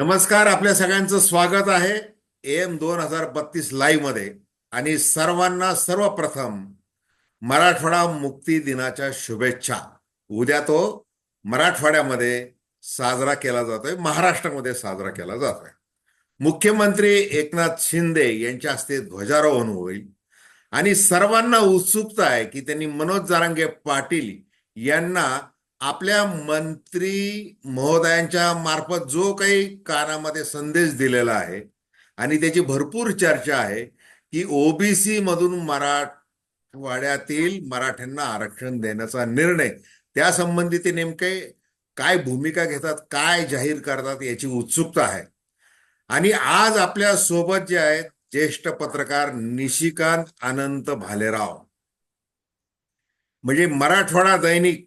नमस्कार आपल्या सगळ्यांचं स्वागत आहे. एम दोन हजार बत्तीस लाईव्हमध्ये. आणि सर्वांना सर्वप्रथम मराठवाडा मुक्ती दिनाच्या शुभेच्छा. उद्या तो मराठवाड्यामध्ये साजरा केला जातोय महाराष्ट्रामध्ये साजरा केला जातोय. मुख्यमंत्री एकनाथ शिंदे यांच्या हस्ते ध्वजारोहण होईल. आणि सर्वांना उत्सुकता आहे की त्यांनी मनोज जारांगे पाटील यांना आपल्या मंत्री महोदयांच्या मार्फत जो काही कानामध्ये संदेश दिलेला आहे आणि त्याची भरपूर चर्चा आहे की ओबीसी मधून मराठवाड्यातील मराठ्यांना आरक्षण देण्याचा निर्णय त्या संबंधी ते नेमके काय भूमिका घेतात काय जाहीर करतात याची उत्सुकता आहे. आणि आज आपल्यासोबत जे आहेत ज्येष्ठ पत्रकार निशिकांत अनंत भालेराव. म्हणजे मराठवाडा दैनिक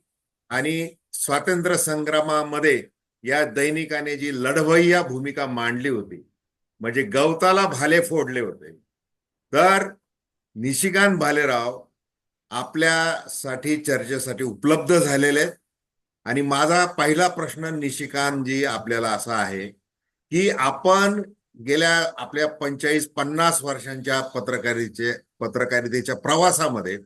आणि स्वातंत्र्य संग्रामामध्ये या दैनिकाने जी लढवय्या भूमिका मांडली होती म्हणजे गवताला भाले फोडले होते तर निशिकांत भालेराव आपल्यासाठी चर्चेसाठी उपलब्ध झालेले आहेत. आणि माझा पहिला प्रश्न निशिकांतजी आपल्याला असा आहे की आपण गेल्या आपल्या पंचेचाळीस पन्नास वर्षांच्या पत्रकारितेचे पत्रकारितेच्या प्रवासामध्ये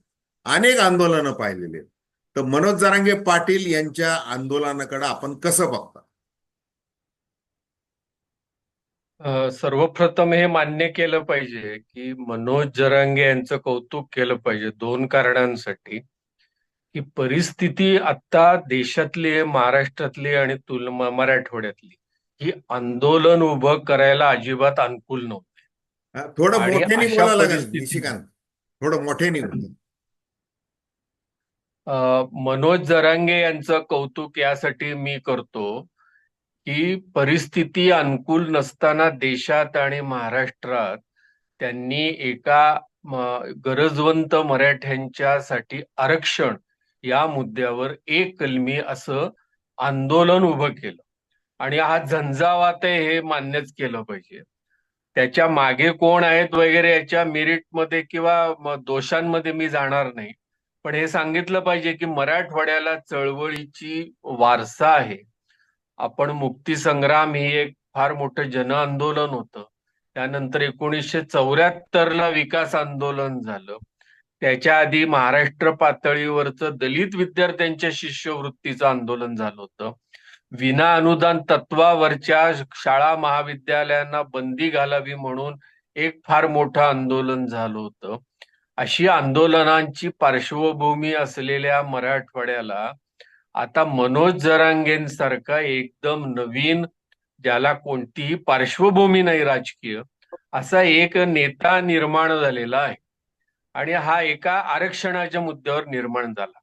अनेक आंदोलनं पाहिलेली आहेत. तर मनोज जरांगे पाटील यांच्या आंदोलनाकडे आपण कसं बघता? सर्वप्रथम हे मान्य केलं पाहिजे की मनोज जरांगे यांचं कौतुक केलं पाहिजे दोन कारणांसाठी. की परिस्थिती आता देशातली महाराष्ट्रातली आणि तुल मराठवाड्यातली. ही आंदोलन उभं करायला अजिबात अनुकूल नव्हते. थोडं मोठ्याने अशा बोलायला लागेल थोडं मोठ्याने बोला. मनोज जरांगे यांचं कौतुक यासाठी मी करतो की परिस्थिती अनुकूल नसताना देशात आणि महाराष्ट्रात त्यांनी एका गरजवंत मराठ्यांच्यासाठी आरक्षण या मुद्द्यावर एक कलमी असं आंदोलन उभं केलं. आणि हा झंझावात आहे हे मान्यच केलं पाहिजे. त्याच्यामागे कोण आहेत वगैरे याच्या मेरिटमध्ये किंवा दोषांमध्ये मी जाणार नाही. पण हे सांगितलं पाहिजे की मराठवाड्याला चळवळीची वारसा आहे. आपण मुक्ती संग्राम ही एक फार मोठं जन आंदोलन होतं. त्यानंतर एकोणीसशे चौऱ्याहत्तरला विकास आंदोलन झालं. त्याच्या आधी महाराष्ट्र पातळीवरचं दलित विद्यार्थ्यांच्या शिष्यवृत्तीचं आंदोलन झालं होतं. विना अनुदान तत्वावरच्या शाळा महाविद्यालयांना बंदी घालावी म्हणून एक फार मोठं आंदोलन झालं होतं. अशी आंदोलनांची पार्श्वभूमी असलेल्या मराठवाड्याला आता मनोज जरांगेंसारखा एकदम नवीन ज्याला कोणतीही पार्श्वभूमी नाही राजकीय असा एक नेता निर्माण झालेला आहे. आणि हा एका आरक्षणाच्या मुद्द्यावर निर्माण झाला.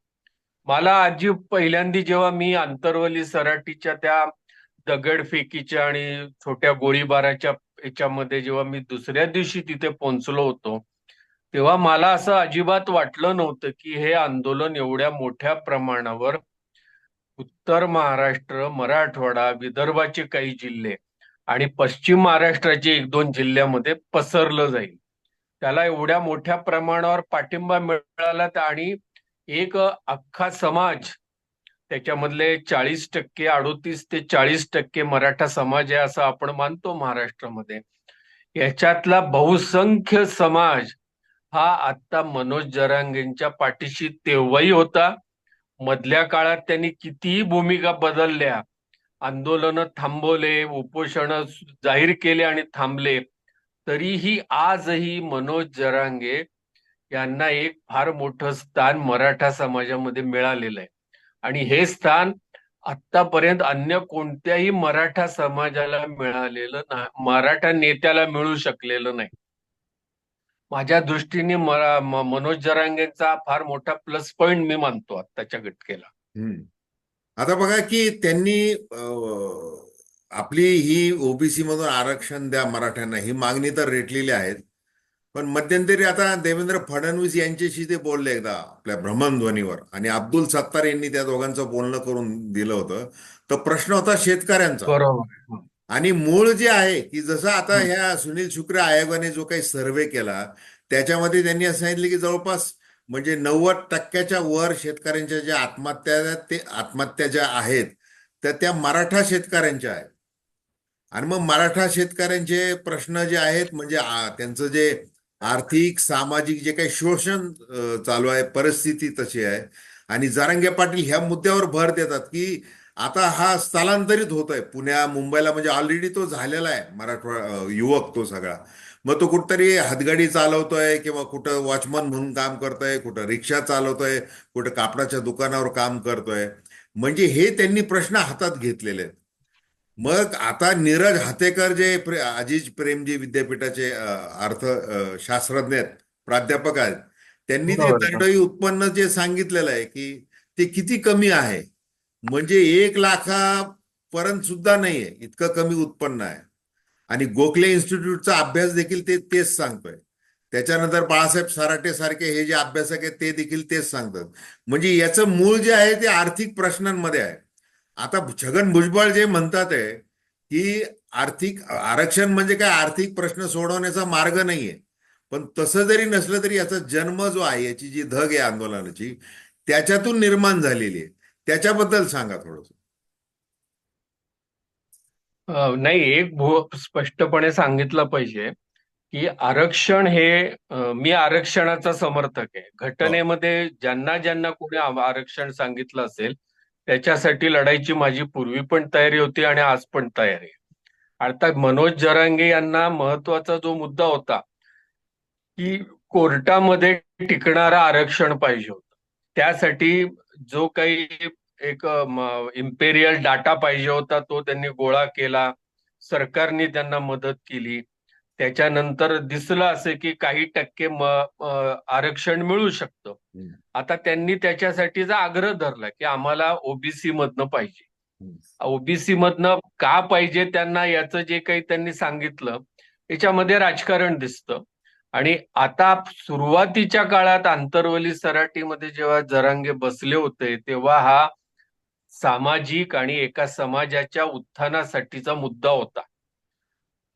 मला आजी पहिल्यांदा जेव्हा मी आंतरवली सराटीच्या त्या दगडफेकीच्या आणि छोट्या गोळीबाराच्या याच्यामध्ये जेव्हा मी दुसऱ्या दिवशी तिथे पोहोचलो होतो तेव्हा मला असं अजिबात वाटलं नव्हतं की हे आंदोलन एवढ्या मोठ्या प्रमाणावर उत्तर महाराष्ट्र मराठवाडा विदर्भाचे काही जिल्हे आणि पश्चिम महाराष्ट्राचे एक दोन जिल्ह्यामध्ये पसरलं जाईल. त्याला एवढ्या मोठ्या प्रमाणावर पाठिंबा मिळाला आणि एक अख्खा समाज त्याच्यामधले चाळीस टक्के अडोतीस ते चाळीस टक्के मराठा समाज आहे असं आपण मानतो महाराष्ट्रामध्ये. याच्यातला बहुसंख्य समाज हा आता मनोज जरांगेंच्या पाठीशी तेव्हाही होता. मधल्या काळात त्यांनी कितीही भूमिका बदलल्या आंदोलनं थांबवले उपोषण जाहीर केले आणि थांबले तरीही आजही मनोज जरांगे यांना एक फार मोठं स्थान मराठा समाजामध्ये मिळालेलं आहे. आणि हे स्थान आतापर्यंत अन्य कोणत्याही मराठा समाजाला मिळालेलं नाही मराठा नेत्याला मिळू शकलेलं नाही. माझ्या दृष्टीने मनोज जरांगेंचा फार मोठा प्लस पॉइंट मी मानतो आत्ताच्या घटकेला. आता बघा की त्यांनी आपली ही ओबीसी मधून आरक्षण द्या मराठ्यांना ही मागणी तर रेटलेली आहेत. पण मध्यंतरी आता देवेंद्र फडणवीस यांच्याशी ते बोलले एकदा आपल्या भ्रमणध्वनीवर. आणि अब्दुल सत्तार यांनी त्या दोघांचं बोलणं करून दिलं होतं. तर प्रश्न होता शेतकऱ्यांचा. बरोबर आणि मूळ जे आहे की जसं आता ह्या सुनील शुक्र आयोगाने जो काही सर्वे केला त्याच्यामध्ये त्यांनी असं सांगितलं की जवळपास म्हणजे नव्वद टक्क्याच्या वर शेतकऱ्यांच्या ज्या आत्महत्या ते आत्महत्या ज्या आहेत तर त्या मराठा शेतकऱ्यांच्या आहेत. आणि मग मराठा शेतकऱ्यांचे प्रश्न जे आहेत म्हणजे त्यांचं जे आर्थिक सामाजिक जे काही शोषण चालू आहे परिस्थिती तशी आहे. आणि जारंगे पाटील ह्या मुद्द्यावर भर देतात की आता हा स्थलांतरित होतोय. पुण्या मुंबईला म्हणजे ऑलरेडी तो झालेला आहे मराठवाडा युवक तो सगळा. मग तो कुठतरी हातगाडी चालवतोय किंवा कुठं वॉचमन म्हणून काम करतोय कुठं रिक्षा चालवतोय कुठं कापडाच्या दुकानावर काम करतोय. म्हणजे हे त्यांनी प्रश्न हातात घेतलेले आहेत. मग आता नीरज हातेकर जे प्रे, अजिज प्रेमजी विद्यापीठाचे अर्थ शास्त्रज्ञ आहेत प्राध्यापक आहेत त्यांनी ते. दंडोई उत्पन्न जे सांगितलेलं आहे की ते किती कमी आहे? म्हणजे एक लाखापर्यंत सुद्धा नाहीये. इतकं कमी उत्पन्न आहे. आणि गोखले इन्स्टिट्यूटचा अभ्यास देखील ते तेच सांगतोय. त्याच्यानंतर बाळासाहेब सराटे सारखे हे जे अभ्यासक आहेत ते देखील तेच सांगतात. म्हणजे याचं मूळ जे आहे ते आर्थिक प्रश्नांमध्ये आहे. आता छगन भुजबळ जे म्हणतात आहे की आर्थिक आरक्षण म्हणजे काय? आर्थिक प्रश्न सोडवण्याचा मार्ग नाहीये. पण तसं जरी नसलं तरी याचा जन्म जो आहे याची जी धग आहे आंदोलनाची त्याच्यातून निर्माण झालेली आहे. त्याच्याबद्दल सांगा थोडस. नाही एक स्पष्टपणे सांगितलं पाहिजे की आरक्षण हे मी आरक्षणाचा समर्थक आहे. घटनेमध्ये ज्यांना ज्यांना कोणी आरक्षण सांगितलं असेल त्याच्यासाठी लढायची माझी पूर्वी पण तयारी होती आणि आज पण तयारी आहे. अर्थात मनोज जरांगे यांना महत्त्वाचा जो मुद्दा होता की कोर्टामध्ये टिकणारं आरक्षण पाहिजे होतं. त्यासाठी जो काही एक इम्पेरियल डाटा पाहिजे होता तो त्यांनी गोळा केला. सरकारने त्यांना मदत केली. त्याच्यानंतर दिसलं असे की काही टक्के आरक्षण मिळू शकतं. आता त्यांनी त्याच्यासाठीचा आग्रह धरला की आम्हाला ओबीसी मधनं पाहिजे. ओबीसी मधनं का पाहिजे त्यांना याचं जे काही त्यांनी सांगितलं याच्यामध्ये राजकारण दिसतं. आणि आता सुरुवातीच्या काळात आंतरवली सराटीमध्ये जेव्हा जरांगे बसले होते तेव्हा हा सामाजिक आणि एका समाजाच्या उत्थानासाठीचा मुद्दा होता.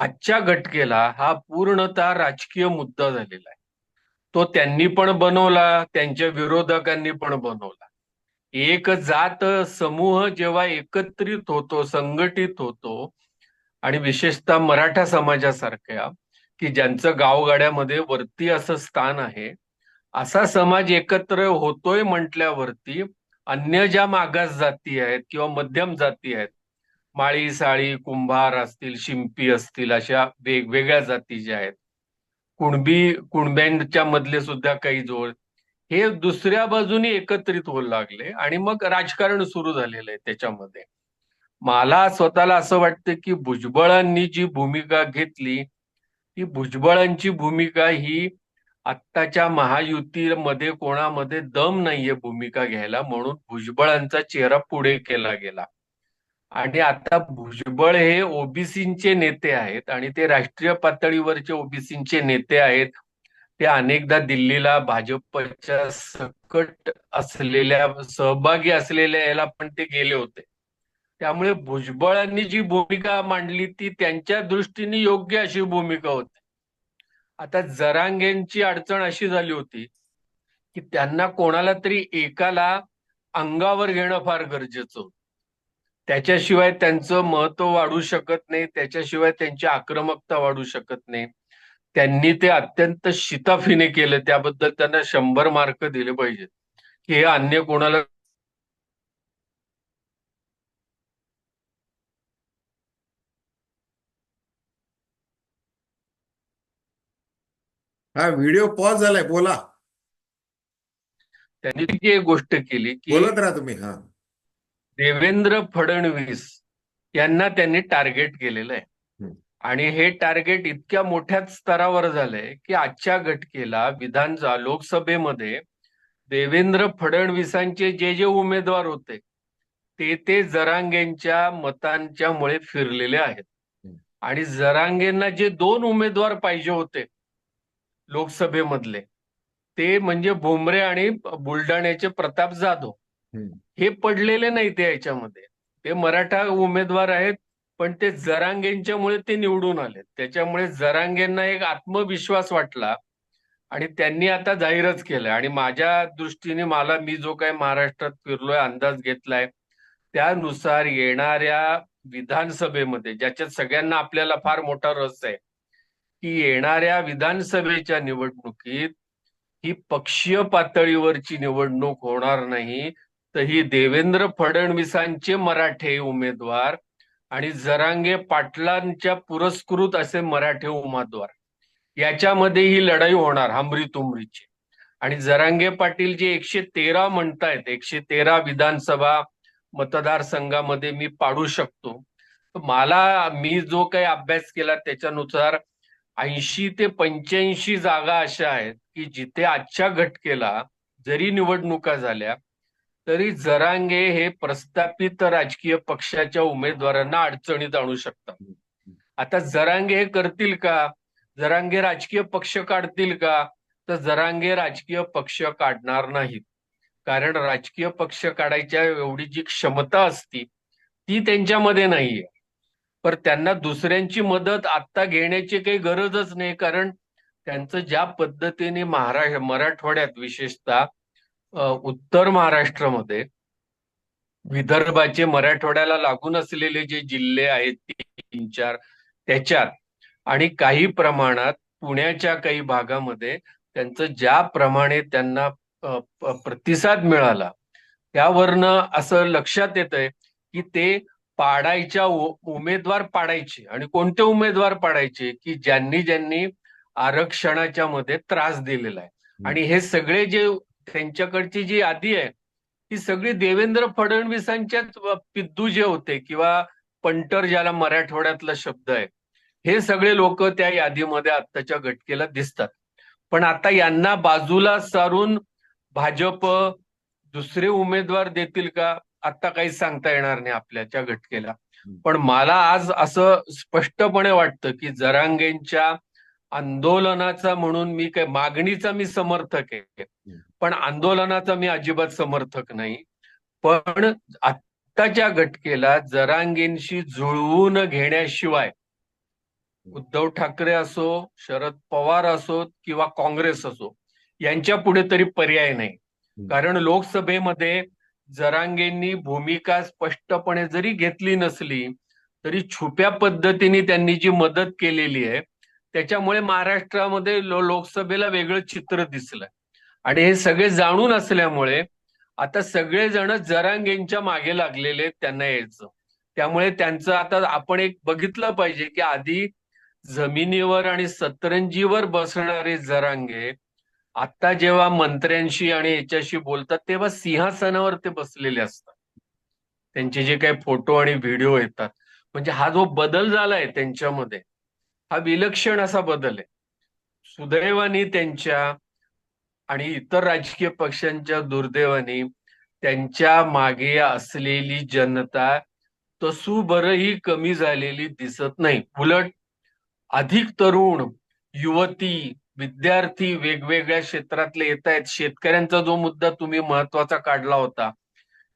आजच्या घटकेला हा पूर्णतः राजकीय मुद्दा झालेला आहे. तो त्यांनी पण बनवला त्यांच्या विरोधकांनी पण बनवला. एक जात समूह जेव्हा एकत्रित होतो संघटित होतो आणि विशेषतः मराठा समाजासारख्या की ज्यांचं गावगाड्यामध्ये वरती असं स्थान आहे असा समाज एकत्र होतोय म्हटल्यावरती अन्य ज्या मागास जाती आहेत किंवा मध्यम जाती आहेत माळी साळी कुंभार असतील शिंपी असतील अशा वेगवेगळ्या जाती ज्या आहेत कुणबी कुणब्यांच्या मधले सुद्धा काही जोड हे दुसऱ्या बाजूनी एकत्रित होऊ लागले आणि मग राजकारण सुरू झालेलं आहे त्याच्यामध्ये. मला स्वतःला असं वाटतं की भुजबळांनी जी भूमिका घेतली की भुजबळांची भूमिका ही आत्ताच्या महायुतीमध्ये कोणामध्ये दम नाहीये भूमिका घ्यायला म्हणून भुजबळांचा चेहरा पुढे केला गेला. आणि आता भुजबळ हे ओबीसीचे नेते आहेत आणि ते राष्ट्रीय पातळीवरचे ओबीसीचे नेते आहेत. ते अनेकदा दिल्लीला भाजपच्या सकट असलेल्या सहभागी असलेल्या याला पण ते गेले होते. त्यामुळे भुजबळांनी जी भूमिका मांडली ती त्यांच्या दृष्टीने योग्य अशी भूमिका होती. आता जरांगेंची अडचण अशी झाली होती की त्यांना कोणाला तरी एकाला अंगावर घेणं फार गरजेचं होतं. त्याच्याशिवाय त्यांचं महत्त्व वाढू शकत नाही त्याच्याशिवाय त्यांची आक्रमकता वाढू शकत नाही. त्यांनी ते अत्यंत शिताफीने केलं त्याबद्दल त्यांना शंभर मार्क दिले पाहिजेत. की हे अन्य कोणाला हा व्हिडिओ पॉज झालाय बोला त्यांनी ती एक गोष्ट केली की बोलत राहा तुम्ही हा देवेंद्र फडणवीस यांना त्यांनी टार्गेट केलेलं आहे. आणि हे टार्गेट इतक्या मोठ्या स्तरावर झालंय की आजच्या घटकेला विधान लोकसभेमध्ये देवेंद्र फडणवीसांचे जे जे उमेदवार होते ते ते जरांगेंच्या मतांच्या मुळे फिरलेले आहेत. आणि जरांगेंना जे दोन उमेदवार पाहिजे होते लोकसभेमधले. ते म्हणजे भुमरे आणि बुलढाण्याचे प्रताप जाधव. हे पडलेले नाही ते याच्यामध्ये. ते मराठा उमेदवार आहेत पण ते जरांगेंच्यामुळे ते निवडून आले त्याच्यामुळे जरांगेंना एक आत्मविश्वास वाटला आणि त्यांनी आता जाहीरच केलंय. आणि माझ्या दृष्टीने मला मी जो काही महाराष्ट्रात फिरलोय अंदाज घेतलाय त्यानुसार येणाऱ्या विधानसभेमध्ये ज्याच्यात सगळ्यांना आपल्याला फार मोठा रस आहे की येणाऱ्या विधानसभेच्या निवडणुकीत ही पक्षीय पातळीवरची निवडणूक होणार नाही तर ही देवेंद्र फडणवीसांचे मराठे उमेदवार आणि जरांगे पाटलांच्या पुरस्कृत असे मराठे उमेदवार. याच्यामध्ये ही लढाई होणार हमरी तुमरीची आणि जरांगे पाटील जे एकशे तेरा म्हणतायत एकशे तेरा विधानसभा मतदारसंघामध्ये मी पाडू शकतो. मला मी जो काही अभ्यास केला त्याच्यानुसार ऐंशी ते पंच्याऐंशी जागा अशा आहेत की जिथे आजच्या घटकेला जरी निवडणुका झाल्या तरी जरांगे हे प्रस्थापित राजकीय पक्षाच्या उमेदवारांना अडचणीत आणू शकतात. आता जरांगे हे करतील का? जरांगे राजकीय पक्ष काढतील का? तर जरांगे राजकीय पक्ष काढणार नाहीत. कारण राजकीय पक्ष काढायच्या एवढी जी क्षमता असती ती त्यांच्यामध्ये नाहीये. पर त्यांना दुसऱ्यांची मदत आत्ता घेण्याची काही गरजच नाही. कारण त्यांचं ज्या पद्धतीने महाराष्ट्र मराठवाड्यात विशेषतः उत्तर महाराष्ट्रामध्ये विदर्भाचे मराठवाड्याला लागून असलेले जे जिल्हे आहेत तीन चार त्याच्यात आणि काही प्रमाणात पुण्याच्या काही भागामध्ये त्यांचं ज्याप्रमाणे त्यांना प्रतिसाद मिळाला त्यावरनं असं लक्षात येत आहे की ते पाडायच्या उमेदवार पाडायचे आणि कोणते उमेदवार पाडायचे की ज्यांनी ज्यांनी आरक्षणाच्या मध्ये त्रास दिलेला आहे. आणि हे सगळे जे त्यांच्याकडची जी यादी आहे ती सगळी देवेंद्र फडणवीसांच्याच पिद्दू जे होते किंवा पंटर ज्याला मराठवाड्यातला शब्द आहे हे सगळे लोक त्या यादीमध्ये आत्ताच्या घटकेला दिसतात. पण आता यांना बाजूला सारून भाजप दुसरे उमेदवार देतील का? आता काही सांगता येणार नाही आपल्याच्या घटकेला. पण मला आज असं स्पष्टपणे वाटतं की जरांगेंच्या आंदोलनाचा म्हणून मी काय मागणीचा मी समर्थक आहे. पण आंदोलनाचा मी अजिबात समर्थक नाही. पण आत्ताच्या घटकेला जरांगेंशी जुळवून घेण्याशिवाय उद्धव ठाकरे असो शरद पवार असोत किंवा काँग्रेस असो यांच्या पुढे तरी पर्याय नाही. कारण लोकसभेमध्ये जरांगेंनी भूमिका स्पष्टपणे जरी घेतली नसली तरी छुप्या पद्धतीने त्यांनी जी मदत केलेली आहे त्याच्यामुळे महाराष्ट्रामध्ये लो- लोकसभेला वेगळं चित्र दिसलं. आणि हे सगळे जाणून असल्यामुळे आता सगळेजण जरांगेंच्या मागे लागलेले त्यांना यायचं. त्यामुळे त्यांचं आता आपण एक बघितलं पाहिजे की आधी जमिनीवर आणि सतरंजीवर बसणारे जरांगे आता जेव्हा मंत्र्यांशी आणि याच्याशी बोलतात तेव्हा सिंहासनावर ते बसलेले असतात. त्यांचे जे काही फोटो आणि व्हिडिओ येतात. म्हणजे हा जो बदल झालाय त्यांच्यामध्ये हा विलक्षण असा बदल आहे. सुदैवाने त्यांच्या आणि इतर राजकीय पक्षांच्या दुर्दैवाने त्यांच्या मागे असलेली जनता तसू बरही कमी झालेली दिसत नाही. उलट अधिक तरुण युवती विद्यार्थी वेगवेगळ्या क्षेत्रातले येत आहेत शेतकऱ्यांचा जो मुद्दा तुम्ही महत्त्वाचा काढला होता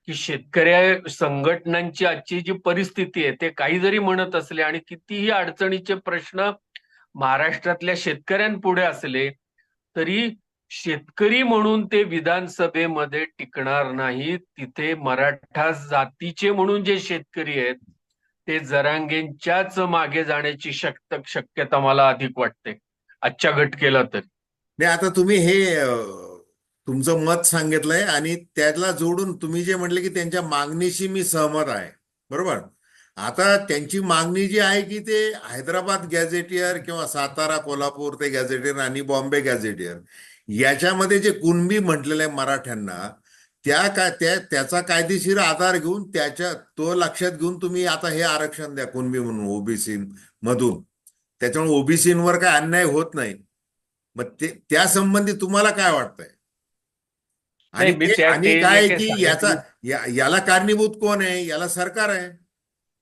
की शेतकऱ्या संघटनांची आजची जी परिस्थिती आहे ते काही जरी म्हणत असले आणि कितीही अडचणीचे प्रश्न महाराष्ट्रातल्या शेतकऱ्यांपुढे असले तरी शेतकरी म्हणून ते विधानसभेमध्ये टिकणार नाही. तिथे मराठा जातीचे म्हणून जे शेतकरी आहेत ते जरांगेंच्याच मागे जाण्याची शक्त शक्यता मला अधिक वाटते. आजच्या घटकेला तर. नाही आता तुम्ही हे तुमचं मत सांगितलंय आणि त्याला जोडून तुम्ही जे म्हटले की त्यांच्या मागणीशी मी सहमत आहे. बरोबर? आता त्यांची मागणी जी आहे की ते हैदराबाद गॅझेटियर किंवा सातारा कोल्हापूर ते गॅझेटियर आणि बॉम्बे गॅझेटियर याच्यामध्ये जे कुणबी म्हटलेलं आहे मराठ्यांना त्या काय त्या त्याचा कायदेशीर आधार घेऊन त्याच्या तो लक्षात घेऊन तुम्ही आता हे आरक्षण द्या कुणबी म्हणून ओबीसी मधून. त्याच्यामुळे ओबीसींवर काय अन्याय होत नाही. मग ते त्या संबंधी तुम्हाला काय वाटतंय? आणि आणि काय की याचा याला कारणीभूत कोण आहे? याला सरकार आहे.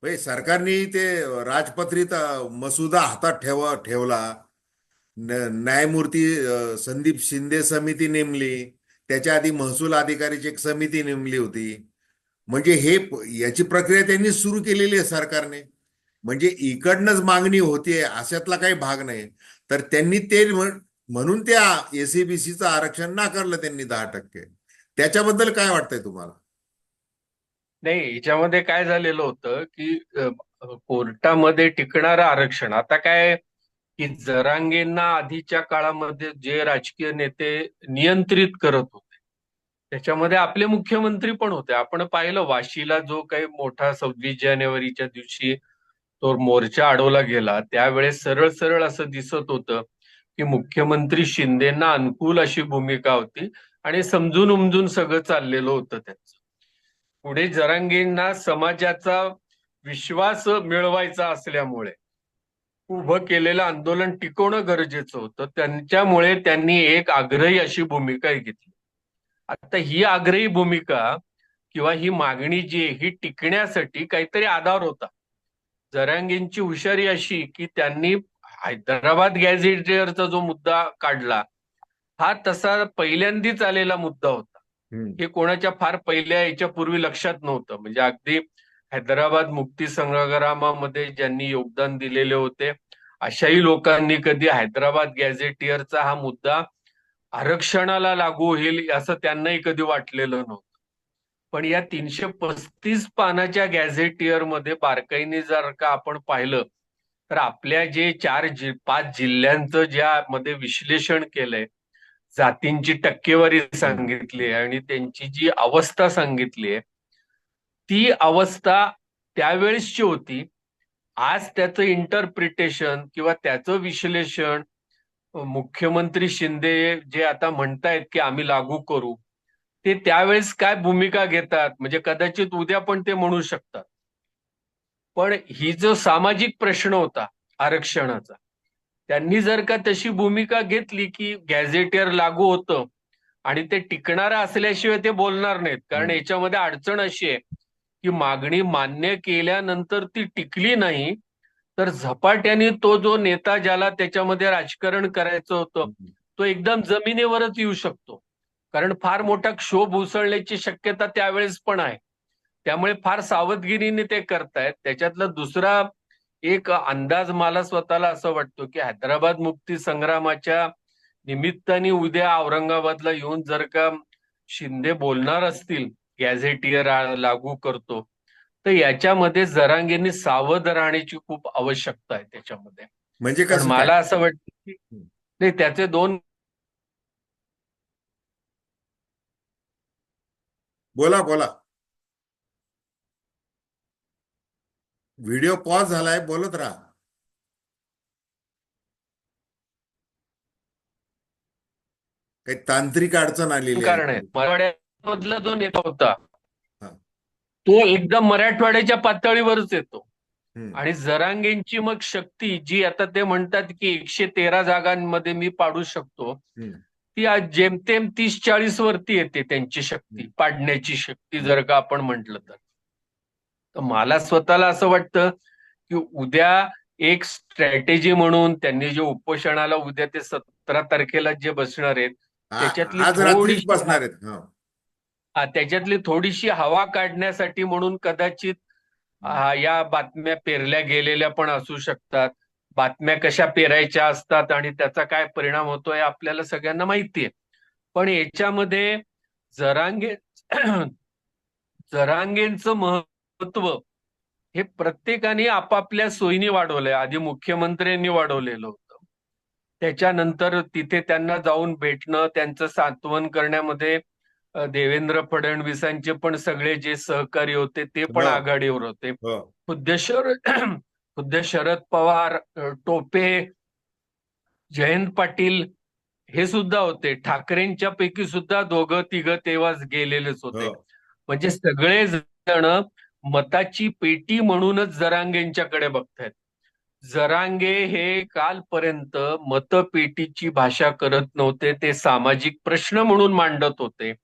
भाई सरकारने ते राजपत्रित मसुदा हातात ठेव ठेवला. न्यायमूर्ती संदीप शिंदे समिती नेमली. त्याच्या आधी महसूल अधिकारीची एक समिती नेमली होती. म्हणजे हे याची प्रक्रिया त्यांनी सुरू केलेली आहे सरकारने. म्हणजे इकडनंच मागणी होतीये अशातला काही भाग नाही तर त्यांनी ते म्हणून त्या एसीबीसीचं आरक्षण नाकारलं त्यांनी दहा टक्के. त्याच्याबद्दल काय वाटतंय तुम्हाला? नाही याच्यामध्ये काय झालेलं होतं की कोर्टामध्ये टिकणारं आरक्षण. आता काय की जरांगेंना आधीच्या काळामध्ये जे राजकीय नेते नियंत्रित करत होते त्याच्यामध्ये आपले मुख्यमंत्री पण होते. आपण पाहिलं वाशीला जो काही मोठा सव्वीस जानेवारीच्या दिवशी तो मोर्चा अडवला गेला. त्यावेळेस सरळ सरळ असं दिसत होतं की मुख्यमंत्री शिंदेना अनुकूल अशी भूमिका होती आणि समजून उमजून सगळं चाललेलं होतं त्यांचं. पुढे जरांगींना समाजाचा विश्वास मिळवायचा असल्यामुळे उभं केलेलं आंदोलन टिकवणं गरजेचं होतं. त्यांच्यामुळे त्यांनी एक आग्रही अशी भूमिका घेतली. आता ही आग्रही भूमिका किंवा ही मागणी जी आहे ही टिकण्यासाठी काहीतरी आधार होता. जरांगेंची हुशारी अशी की त्यांनी हैदराबाद गॅझेटियरचा जो मुद्दा काढला हा तसा पहिल्यांदीच आलेला मुद्दा होता. हे कोणाच्या फार पहिल्या याच्या पूर्वी लक्षात नव्हतं. म्हणजे अगदी हैदराबाद मुक्ती संग्रामामध्ये ज्यांनी योगदान दिलेले होते अशाही लोकांनी कधी हैदराबाद गॅझेटियरचा हा मुद्दा आरक्षणाला लागू होईल असं त्यांनाही कधी वाटलेलं नव्हतं. पण या तीनशे पस्तीस पानाच्या गॅझेटियरमध्ये बारकाईने जर का आपण पाहिलं तर आपल्या जे चार जि पाच जिल्ह्यांचं ज्यामध्ये विश्लेषण केलंय जातींची टक्केवारी सांगितली आहे आणि त्यांची जी अवस्था सांगितली आहे ती अवस्था त्यावेळेसची होती. आज त्याचं इंटरप्रिटेशन किंवा त्याचं विश्लेषण मुख्यमंत्री शिंदे जे आता म्हणतायत की आम्ही लागू करू ते त्यावेळेस काय भूमिका घेतात? म्हणजे कदाचित उद्या पण ते म्हणू शकतात. पण ही जो सामाजिक प्रश्न होता आरक्षणाचा त्यांनी जर का तशी भूमिका घेतली की गॅझेटियर लागू होतं आणि ते टिकणारं असल्याशिवाय ते बोलणार नाहीत. कारण. याच्यामध्ये अडचण अशी आहे की मागणी मान्य केल्यानंतर ती टिकली नाही तर झपाट्याने तो जो नेता ज्याला त्याच्यामध्ये राजकारण करायचं होतं तो एकदम जमिनीवरच येऊ शकतो. कारण फार मोठा क्षोभ उसळण्याची शक्यता त्यावेळेस पण आहे. त्यामुळे फार सावधगिरीने ते करतायत. त्याच्यातला दुसरा एक अंदाज मला स्वतःला असं वाटतो की हैदराबाद मुक्ती संग्रामाच्या निमित्ताने उद्या औरंगाबादला येऊन जर का शिंदे बोलणार असतील गॅझेटियर लागू करतो तर याच्यामध्ये जरांगेंनी सावध राहण्याची खूप आवश्यकता आहे त्याच्यामध्ये. म्हणजे मला? असं वाटतं की नाही त्याचे दोन बोला बोला व्हिडिओ पॉज झालाय बोलत राहा काही तांत्रिक अडचण आलेली कारण आहे मराठवाड्यामधला जो नेता होता. तो एकदम मराठवाड्याच्या पातळीवरच येतो. आणि जरांगेंची मग शक्ती जी आता ते म्हणतात की एकशे तेरा जागांमध्ये मी पाडू शकतो. ती आज जेमतेम तीस चाळीस वरती येते त्यांची शक्ती. पाडण्याची शक्ती जर का आपण म्हटलं तर मला स्वतःला असं वाटतं की उद्या एक स्ट्रॅटेजी म्हणून त्यांनी जे उपोषणाला उद्या ते सतरा तारखेला जे बसणार आहेत त्याच्यातली थोडीशी- बसणार आहेत हा. त्याच्यातली थोडीशी हवा काढण्यासाठी म्हणून कदाचित या बातम्या पेरल्या गेलेल्या पण असू शकतात बातम्या कशा पेरायच्या असतात आणि त्याचा काय परिणाम होतोय आपल्याला सगळ्यांना माहिती आहे पण याच्यामध्ये जरांगे जरांगेंचं महत्त्व हे प्रत्येकाने आपापल्या सोयीने वाढवलंय आधी मुख्यमंत्र्यांनी वाढवलेलं होतं त्याच्यानंतर तिथे त्यांना जाऊन भेटणं त्यांचं सांत्वन करण्यामध्ये देवेंद्र फडणवीसांचे पण सगळे जे सहकारी होते ते पण. आघाडीवर होते हो. खुद्द शरद पवार टोपे जयंत पाटील हे सुद्धा होते. ठाकरेंच्या पैकी सुद्धा दोघं तिघं तेव्हाच गेलेलेच होते. हो. म्हणजे सगळे जण मताची पेटी म्हणूनच जरांगेंच्याकडे बघतायत. जरांगे हे कालपर्यंत मतपेटीची भाषा करत नव्हते. ते सामाजिक प्रश्न म्हणून मांडत होते.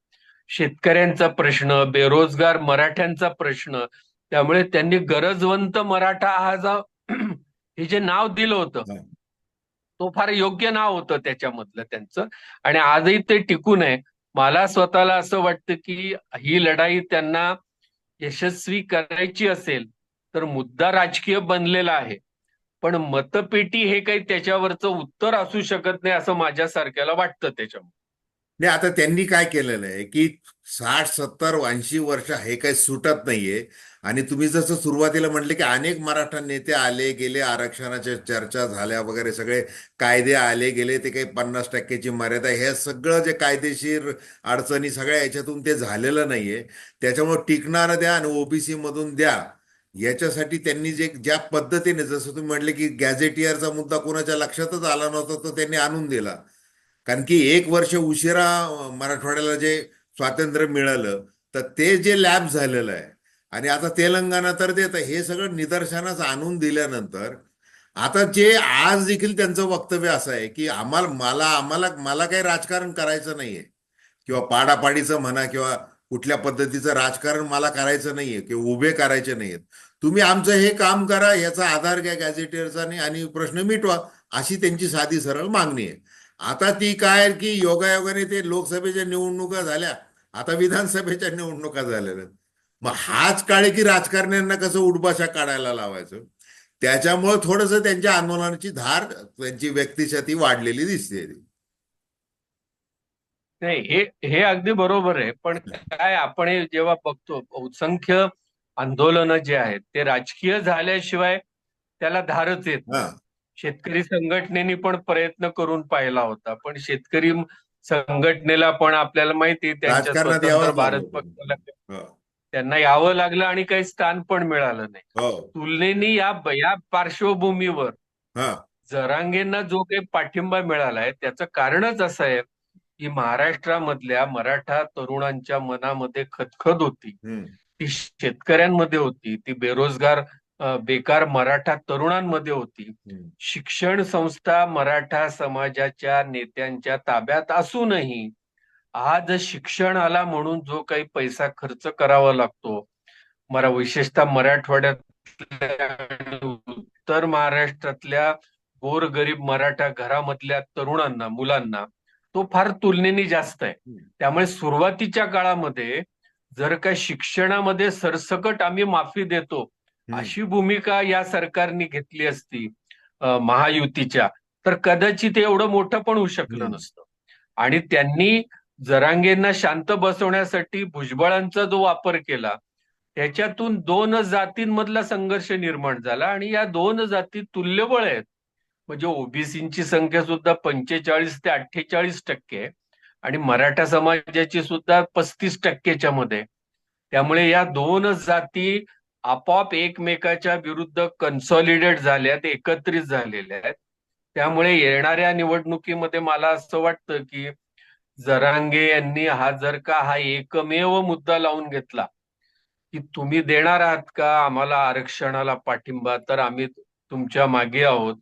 शेतकऱ्यांचा प्रश्न बेरोजगार मराठ्यांचा प्रश्न त्यामुळे त्यांनी गरजवंत मराठा हा जो हे जे नाव दिलं होतं. तो फार योग्य नाव होतं त्याच्यामधलं त्यांचं. आणि आजही ते टिकून आहे मला स्वतःला असं वाटतं की ही लढाई त्यांना यशस्वी करायची असेल तर मुद्दा राजकीय बनलेला आहे. पण मतपेटी हे काही त्याच्यावरचं उत्तर असू शकत नाही असं माझ्यासारख्याला वाटतं त्याच्यामध्ये नाही आता त्यांनी काय केलेलं आहे की साठ सत्तर ऐंशी वर्ष हे काही सुटत नाहीये. आणि तुम्ही जसं सुरुवातीला म्हटले की अनेक मराठा नेते आले गेले आरक्षणाच्या चर्चा झाल्या वगैरे सगळे कायदे आले गेले ते काही पन्नास टक्क्याची मर्यादा हे सगळं जे कायदेशीर अडचणी सगळ्या याच्यातून ते झालेलं नाहीये. त्याच्यामुळे टिकणारं द्या आणि ओबीसी मधून द्या. याच्यासाठी त्यांनी जे ज्या पद्धतीने जसं तुम्ही म्हटले की गॅझेटियरचा मुद्दा कोणाच्या लक्षातच आला नव्हता तो त्यांनी आणून दिला. कारण की एक वर्ष उशिरा मराठवाड्याला जे स्वातंत्र्य मिळालं तर ते जे लॅब झालेलं आहे आणि आता तेलंगणा तर देत हे सगळं निदर्शनास आणून दिल्यानंतर आता जे आज देखील त्यांचं वक्तव्य असं आहे की आम्हाला मला आम्हाला मला काही राजकारण करायचं नाहीये. किंवा पाडापाडीचं म्हणा किंवा कुठल्या पद्धतीचं राजकारण मला करायचं नाहीये किंवा उभे करायचे नाहीयेत. तुम्ही आमचं हे काम करा याचा आधार घ्या गॅझेटियरचा नाही आणि प्रश्न मिटवा अशी त्यांची साधी सरळ मागणी आहे. आता ती काय की योगायोगाने ते लोकसभेच्या निवडणुका झाल्या आता विधानसभेच्या निवडणुका झालेल्या. मग हाच काळे की राजकारण्यांना कसं उडबाशा काढायला लावायचं? त्याच्यामुळे थोडंसं त्यांच्या आंदोलनाची धार त्यांची व्यक्तिशती वाढलेली दिसते. नाही हे हे अगदी बरोबर आहे. पण काय आपण हे जेव्हा बघतो असंख्य आंदोलनं जे आहेत ते राजकीय झाल्याशिवाय त्याला धारच येत शेतकरी संघटनेने पण प्रयत्न करून पाहिला होता. पण शेतकरी संघटनेला पण आपल्याला माहिती आहे, त्यांच्या भारत. पक्षाला हो. त्यांना यावं लागलं आणि काही स्थान पण मिळालं नाही. हो. तुलनेने या या पार्श्वभूमीवर जरांगेंना जो काही पाठिंबा मिळालाय त्याचं कारणच असं आहे की महाराष्ट्रामधल्या मराठा तरुणांच्या मनामध्ये खदखद होती. ती शेतकऱ्यांमध्ये होती. ती बेरोजगार बेकार मराठा तरुणांमध्ये होती शिक्षण संस्था मराठा समाजाच्या नेत्यांच्या ताब्यात असूनही आज शिक्षणाला म्हणून जो काही पैसा खर्च करावा लागतो मरा विशेषतः मराठवाड्यात उत्तर महाराष्ट्रातल्या गोरगरीब मराठा घरामधल्या तरुणांना मुलांना तो फार तुलनेने जास्त आहे. त्यामुळे सुरुवातीच्या काळामध्ये जर का शिक्षणामध्ये सरसकट आम्ही माफी देतो. अशी भूमिका या सरकारने घेतली असती महायुतीच्या. तर कदाचित एवढं मोठं पण होऊ शकलं. नसतं. आणि त्यांनी जरांगेंना शांत बसवण्यासाठी भुजबळांचा जो वापर केला त्याच्यातून दोन जातींमधला संघर्ष निर्माण झाला आणि या दोन जाती तुल्यबळ आहेत. म्हणजे ओबीसीची संख्या सुद्धा पंचेचाळीस ते अठ्ठेचाळीस टक्के आणि मराठा समाजाची सुद्धा पस्तीस टक्केच्या मध्ये. त्यामुळे या दोन जाती आपोआप एकमेकाच्या विरुद्ध कन्सॉलिडेट आहेत एकत्रित झालेल्या आहेत. त्यामुळे येणाऱ्या निवडणुकीमध्ये मला असं वाटतं की जरांगे यांनी हा जर का हा एकमेव मुद्दा लावून घेतला की तुम्ही देणार आहात का आम्हाला आरक्षणाला पाठिंबा तर आम्ही तुमच्या मागे आहोत.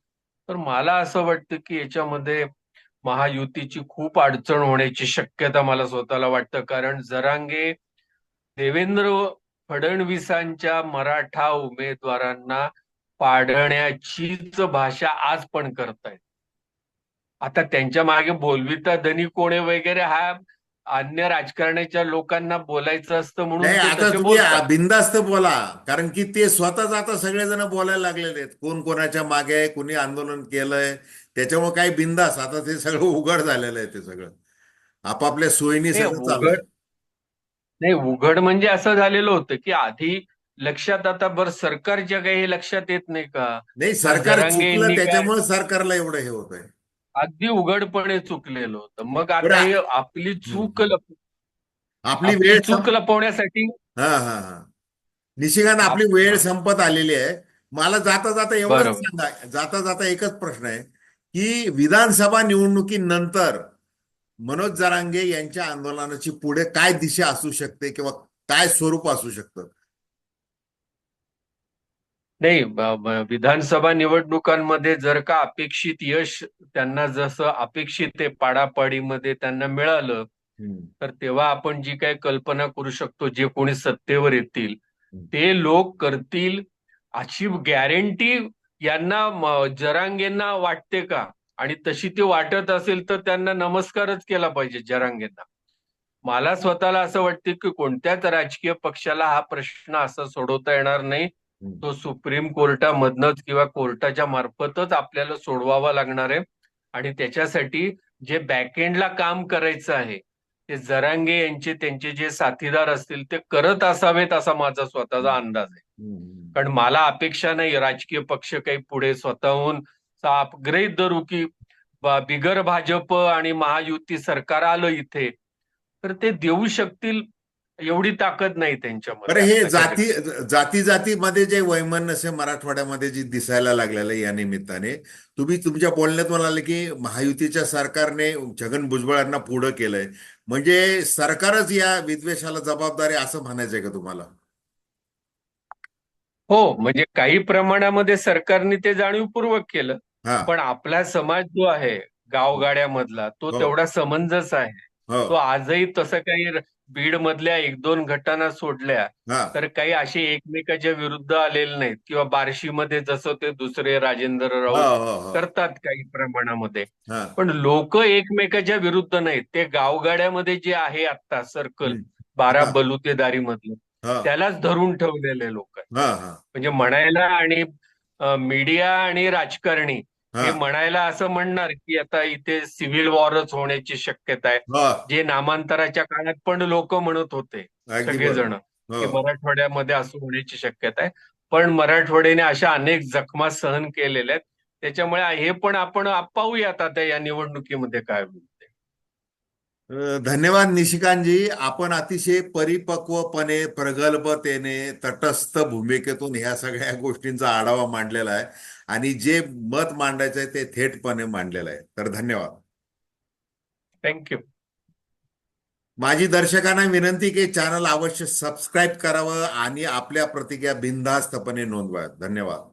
तर मला असं वाटतं की याच्यामध्ये महायुतीची खूप अडचण होण्याची शक्यता मला स्वतःला वाटतं. कारण जरांगे देवेंद्र फडणवीसांच्या मराठा उमेदवारांना पाडण्याचीच भाषा आज पण करतायत. आता त्यांच्या मागे बोलविता धनी कोणे वगैरे हा अन्य राजकारणाच्या लोकांना बोलायचं असतं म्हणून. बिंदास्त बोला कारण की ते स्वतःच आता सगळेजण बोलायला लागलेले आहेत. कोण कोणाच्या मागे आहे कोणी आंदोलन केलंय त्याच्यामुळे काय बिंदास आता ते सगळं उघड झालेलं आहे ते सगळं. आपापल्या सोयीने सगळं नाही उघड म्हणजे असं झालेलं होतं की आधी लक्षात आता बरं सरकारच्या काही हे लक्षात येत नाही का? नाही सरकार चुकलं त्याच्यामुळे सरकारला एवढं हे होत आहे अगदी उघडपणे चुकलेलं होतं. मग आता. हे आपली चूक लप- आपली वेळ चूक लपवण्यासाठी हा हा हा. निशिकांत आपली आप- वेळ संपत आलेली आहे. मला जाता जाता एवढंच बरोबर. सांगा. जाता जाता एकच प्रश्न आहे की विधानसभा निवडणुकीनंतर मनोज जरांगे यांच्या आंदोलनाची पुढे काय दिशा असू शकते किंवा काय स्वरूप असू शकतं? नाही विधानसभा निवडणुकांमध्ये जर का अपेक्षित यश त्यांना जसं अपेक्षित आहे पाडापाडीमध्ये त्यांना मिळालं तर तेव्हा आपण जी काही कल्पना करू शकतो जे कोणी सत्तेवर येतील. ते लोक करतील. अशी गॅरंटी यांना जरांगेंना वाटते का? आणि तशी ती वाटत असेल तर त्यांना नमस्कारच केला पाहिजे जरांगेंना. मला स्वतःला असं वाटतं की कोणत्याच राजकीय पक्षाला हा प्रश्न असा सोडवता येणार नाही. तो सुप्रीम कोर्टामधनच किंवा कोर्टाच्या मार्फतच आपल्याला सोडवावा लागणार आहे. आणि त्याच्यासाठी जे बॅकएंडला काम करायचं आहे ते जरांगे यांचे त्यांचे जे साथीदार असतील ते करत असावेत असा माझा स्वतःचा अंदाज आहे. कारण मला अपेक्षा नाही राजकीय पक्ष काही पुढे स्वतःहून अपग्रेड धरू की बिगर भाजप आणि महायुती सरकार आलं इथे तर ते देऊ शकतील एवढी ताकद नाही त्यांच्यामध्ये. हे जाती जाती जातीमध्ये जे वैमनस्य मराठवाड्यामध्ये जी दिसायला लागलेलं या निमित्ताने तुम्ही तुमच्या बोलण्यात म्हणाले की महायुतीच्या सरकारने छगन भुजबळांना पुढं केलंय. म्हणजे सरकारच या विद्वेषाला जबाबदार आहे असं म्हणायचंय का तुम्हाला? हो म्हणजे काही प्रमाणामध्ये सरकारने ते जाणीवपूर्वक केलं. हा. पण आपला समाज जो आहे गावगाड्यामधला तो हो. तेवढा समंजस आहे. तो हो आजही तसं काही बीड मधल्या एक दोन घटना सोडल्या हा. तर काही असे एकमेकाच्या विरुद्ध आलेले नाहीत किंवा बार्शीमध्ये जसं ते दुसरे राजेंद्र हो राऊत हो हो करतात काही प्रमाणामध्ये. हा. पण लोक एकमेकाच्या विरुद्ध नाहीत. ते गावगाड्यामध्ये जे आहे आता सर्कल हम्म. बारा हा. बलुतेदारी मधलं हा. त्यालाच धरून ठेवलेले लोक आहेत. हा हा. म्हणजे म्हणायला आणि मीडिया आणि राजकारणी हे म्हणायला असं म्हणणार की आता इथे सिव्हिल वॉरच होण्याची शक्यता आहे. जे नामांतराच्या काळात पण लोक म्हणत होते सगळेजण. की मराठवाड्यामध्ये असं होण्याची शक्यता आहे. पण मराठवाड्याने अशा अनेक जखमा सहन केलेल्या आहेत. त्याच्यामुळे हे पण आपण पाहूयात आता या निवडणुकीमध्ये काय होईल. धन्यवाद निशिकांतजी आपण अतिशय परिपक्वपणे प्रगल्भतेने तटस्थ भूमिकेतून ह्या सगळ्या गोष्टींचा आढावा मांडलेला आहे आणि जे मत मांडायचं आहे ते थेटपणे मांडलेलं आहे. तर धन्यवाद. थँक्यू माझी दर्शकांना विनंती की चॅनल अवश्य सबस्क्राईब करावं आणि आपल्या प्रतिक्रिया बिनधास्तपणे नोंदवा धन्यवाद.